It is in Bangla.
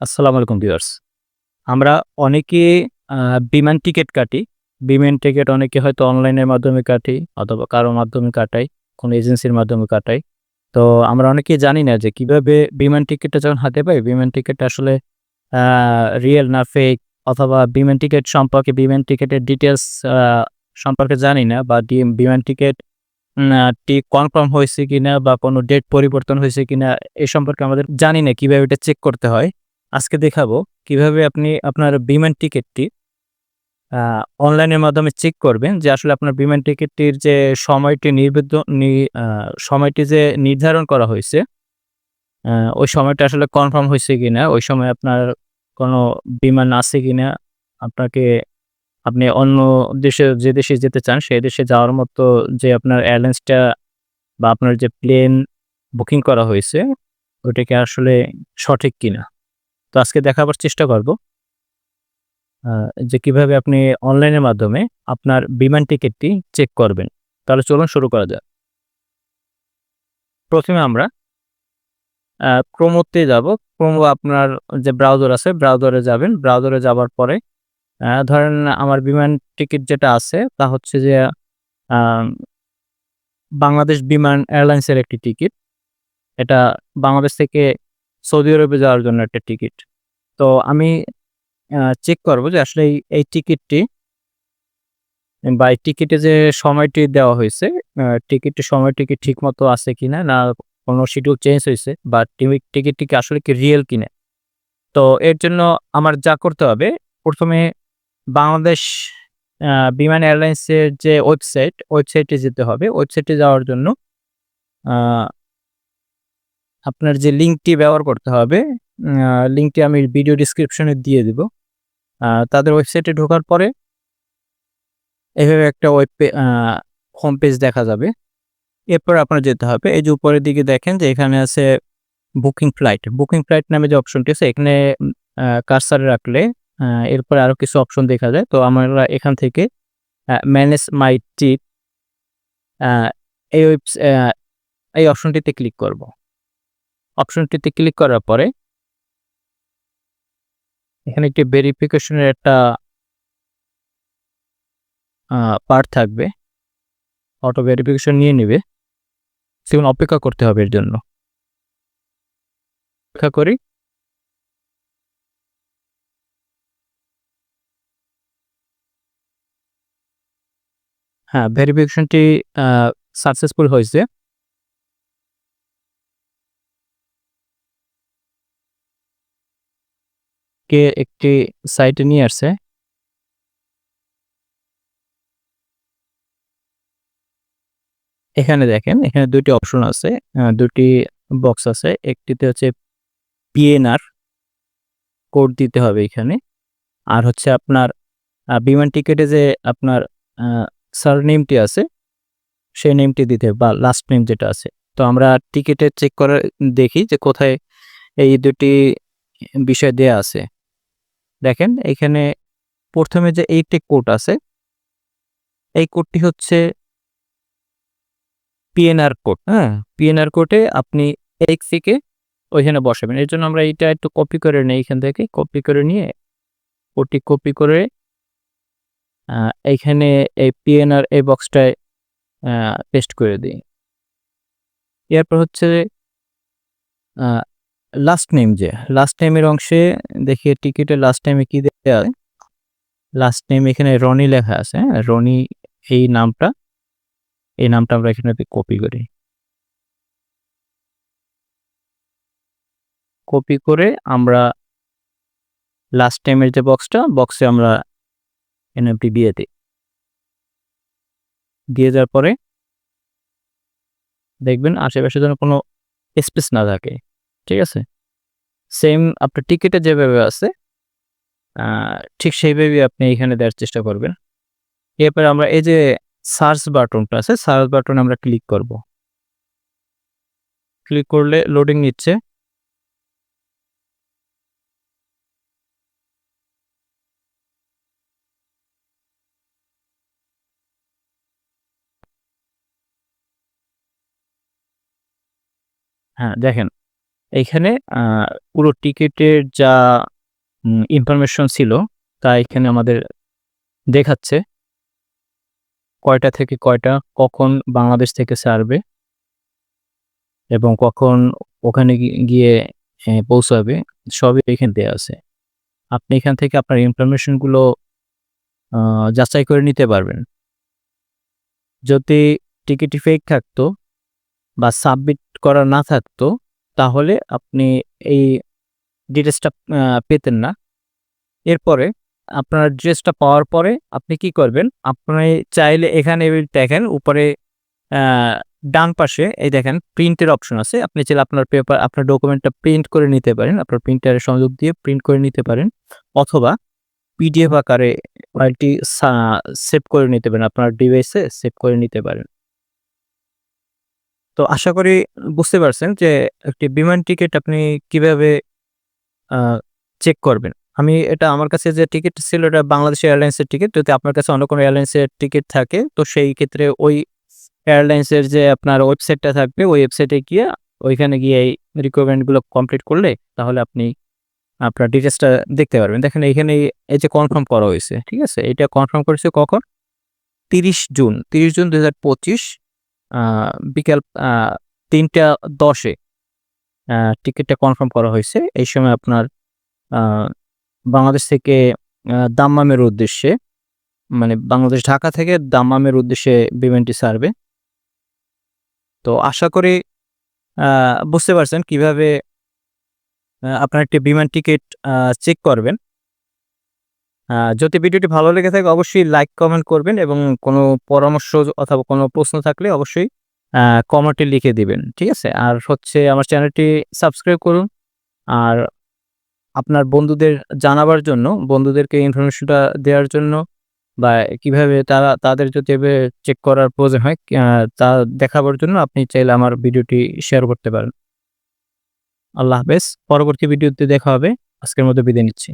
আসসালামু আলাইকুম ভিউয়ার্স। আমরা অনেকে বিমান টিকিট কাটি। বিমান টিকিট অনেকে হয়তো অনলাইনের মাধ্যমে কাটি অথবা কারও মাধ্যমে কাটাই, কোনো এজেন্সির মাধ্যমে কাটাই। তো আমরা অনেকেই জানি না যে কীভাবে বিমান টিকিটটা যখন হাতে পাই, বিমান টিকিটটা আসলে রিয়াল না ফেক অথবা বিমান টিকিট সম্পর্কে বিমান টিকিটের ডিটেলস সম্পর্কে জানি না বা বিমান টিকিট টি কনফার্ম হয়েছে কিনা বা কোনো ডেট পরিবর্তন হয়েছে কিনা এ সম্পর্কে আমাদের জানি না কীভাবে এটা চেক করতে হয়। আজকে দেখাবো কীভাবে আপনি আপনার বিমান টিকেটটি অনলাইনের মাধ্যমে চেক করবেন যে আসলে আপনার বিমান টিকেটটির যে সময়টি নির্বিদ্য নি সময়টি যে নির্ধারণ করা হয়েছে, ওই সময়টা আসলে কনফার্ম হয়েছে কিনা, ওই সময় আপনার কোনো বিমান আছে কিনা, আপনাকে আপনি অন্য দেশে যে দেশে যেতে চান সেই দেশে যাওয়ার মতো যে আপনার এয়ারলাইন্সটা বা আপনার যে প্লেন বুকিং করা হয়েছে, ওইটা কি আসলে সঠিক কিনা। তো আজকে দেখাবার চেষ্টা করব। যে কীভাবে আপনি অনলাইনের মাধ্যমে আপনার বিমান টিকিটটি চেক করবেন। তাহলে চলুন শুরু করা যাক। প্রথমে আমরা ক্রোমোতে যাব। ক্রোমো আপনার যে ব্রাউজার আছে, ব্রাউজারে যাবেন। ব্রাউজারে যাবার পরে ধরেন আমার বিমান টিকিট যেটা আছে তা হচ্ছে যে বাংলাদেশ বিমান এয়ারলাইন্সের একটি টিকিট। এটা বাংলাদেশ থেকে সৌদি আরবে যাওয়ার জন্য একটা টিকিট। তো আমি চেক করব যে আসলে এই, টিকিটটি বা এই টিকিটে যে সময়টি দেওয়া হয়েছে, টিকিটের সময়টি কি ঠিক মতো আছে কিনা? না কোনো শিডিউল চেঞ্জ হয়েছে বা টিকিটটি কি আসলে কি রিয়েল কিনা? তো এর জন্য আমার যা করতে হবে, প্রথমে বাংলাদেশ বিমান এয়ারলাইন্সের যে ওয়েবসাইট, ওয়েবসাইটে যেতে হবে। ওয়েবসাইটে যাওয়ার জন্য আপনার যে লিঙ্কটি ব্যবহার করতে হবে, লিঙ্কটি আমি ভিডিও ডেসক্রিপশনে দিয়ে দিব। তাদের ওয়েবসাইটে ঢোকার পরে এভাবে একটা ওয়েব হোম পেজ দেখা যাবে। এরপর আপনার যেতে হবে। এই যে উপরের দিকে দেখেন যে এখানে আছে বুকিং ফ্লাইট। বুকিং ফ্লাইট নামে যে অপশনটি আছে, এখানে কার্সার রাখলে এরপরে আরও কিছু অপশন দেখা যায়। তো আমরা এখান থেকে ম্যানেজ মাই ট্রিপ এই ওয়েবস এই অপশনটিতে ক্লিক করব। অপশনটিতে ক্লিক করার পরে এখানে একটি ভেরিফিকেশনের একটা পার্ট থাকবে। অটো ভেরিফিকেশন নিয়ে নেবে কিছুক্ষণ অপেক্ষা করতে হবে এর জন্য। অপেক্ষা করি। হ্যাঁ, ভেরিফিকেশনটি সাকসেসফুল হয়েছে। কে একটি সাইটে নিয়ে আসছে। এখানে দেখেন, এখানে দুটি অপশন আছে। দুটি বক্স আছে। একটিতে হচ্ছে পিএনআর কোড দিতে হবে এখানে। আর হচ্ছে আপনার বিমান টিকেটে যে আপনার আ সারনেমটি আছে, সেই নেমটি দিতে হবে বা লাস্ট নেম যেটা আছে। তো আমরা টিকেটে চেক করে দেখি যে কোথায় এই দুটি বিষয় দেয়া আছে। দেখেন এখানে ১ম এ যে এইটি কোড আছে, এই কোডটি হচ্ছে পিএনআর কোড, হ্যাঁ? পিএনআর কোডে আপনি এক্স থেকে ওইখানে বসাবেন। এর জন্য আমরা এইটা একটু কপি করে নিই এখান থেকে। কপি করে নিয়ে কোডটি কপি করে এইখানে এই পিএনআর এই বক্সটায় পেস্ট করে দিই এরপর হচ্ছে লাস্ট নেম যে, লাস্ট নেমের অংশে দেখি টিকেটের লাস্ট নেমে কি দেয়া হয়। লাস্ট নেম এখানে রনি লেখা আছে, হ্যাঁ? রনি এই নামটা, এই নামটা আমরা এখানে কপি করি। কপি করে আমরা লাস্ট নেমের যে বক্সটা, বক্সে আমরা নামটি দিয়ে দেই। দিয়ে যাওয়ার পরে দেখবেন আশেপাশে যেন কোনো স্পেস না থাকে। ঠিক আছে? সেম আপনার টিকিটে যেভাবে আছে ঠিক সেইভাবেই আপনি এখানে দেওয়ার চেষ্টা করবেন। এরপরে আমরা এই যে সার্চ বাটনটা আছে, সার্চ বাটনে আমরা ক্লিক করব। ক্লিক করলে লোডিং নিচ্ছে। হ্যাঁ, দেখেন এইখানে আ পুরো টিকিটের যা ইনফরমেশন ছিল তা এখানে আমাদের দেখাচ্ছে। কয়টা থেকে কয়টা, কখন বাংলাদেশ থেকে ছাড়বে এবং কখন ওখানে গিয়ে পৌঁছাবে সবই এখানে দেওয়া আছে। আপনি এখান থেকে আপনার ইনফরমেশনগুলো যাচাই করে নিতে পারবেন। যদি টিকিটটি ফেক থাকতো বা সাবমিট করা না থাকতো তাহলে আপনি এই ডিটেলসটা পেতেন না। এরপরে আপনার ডিটেইলসটা পাওয়ার পরে আপনি কি করবেন? আপনি চাইলে এখানে দেখেন, উপরে ডান পাশে এই দেখেন প্রিন্টের অপশন আছে। আপনি চাইলে আপনার পেপার আপনার ডকুমেন্টটা প্রিন্ট করে নিতে পারেন। আপনার প্রিন্টারের সংযোগ দিয়ে প্রিন্ট করে নিতে পারেন। অথবা পিডিএফ আকারে ফাইলটি সেভ করে নিতে পারেন। আপনার ডিভাইসে সেভ করে নিতে পারেন। তো আশা করি বুঝতে পারছেন যে একটি বিমান টিকিট আপনি কীভাবে চেক করবেন। আমি এটা আমার কাছে যে টিকিট ছিল এটা বাংলাদেশ এয়ারলাইন্সের টিকিট যদি আপনার কাছে অন্য কোনো এয়ারলাইন্সের টিকিট থাকে তো সেই ক্ষেত্রে ওই এয়ারলাইন্সের যে আপনার ওয়েবসাইটটা থাকবে ওই ওয়েবসাইটে গিয়ে ওইখানে গিয়ে এই রিকোয়ারমেন্টগুলো কমপ্লিট করলে তাহলে আপনি আপনার ডিটেলসটা দেখতে পারবেন। দেখেন এইখানে এই যে কনফার্ম করা হয়েছে ঠিক আছে? এটা কনফার্ম করেছে কখন? ৩০ জুন, ৩০ জুন ২০২৫ আ বিকাল আ ৩টা ১০ এ আ টিকেটটা কনফার্ম করা হয়েছে এই সময় আপনার বাংলাদেশ থেকে দাম্মামের উদ্দেশ্যে মানে বাংলাদেশ ঢাকা থেকে দাম্মামের উদ্দেশ্যে বিমানটি ছাড়বে। তো আশা করি বুঝতে পারছেন কীভাবে আপনার একটি বিমান টিকিট চেক করবেন। যদি ভিডিওটি ভালো লেগে থাকে অবশ্যই লাইক, কমেন্ট করবেন এবং কোনো পরামর্শ অথবা কোনো প্রশ্ন থাকলে অবশ্যই কমেন্টে লিখে দিবেন। ঠিক আছে? আর হচ্ছে আমার চ্যানেলটি সাবস্ক্রাইব করুন। আর আপনার বন্ধুদের জানাবার জন্য, বন্ধুদেরকে ইনফরমেশনটা দেওয়ার জন্য বা কীভাবে তারা তাদের যদি চেক করার প্রয়োজন হয় তা দেখাবার জন্য আপনি চাইলে আমার ভিডিওটি শেয়ার করতে পারেন। আল্লাহ হাফেজ। পরবর্তী ভিডিওতে দেখা হবে। আজকের মতো বিদায় নিচ্ছি।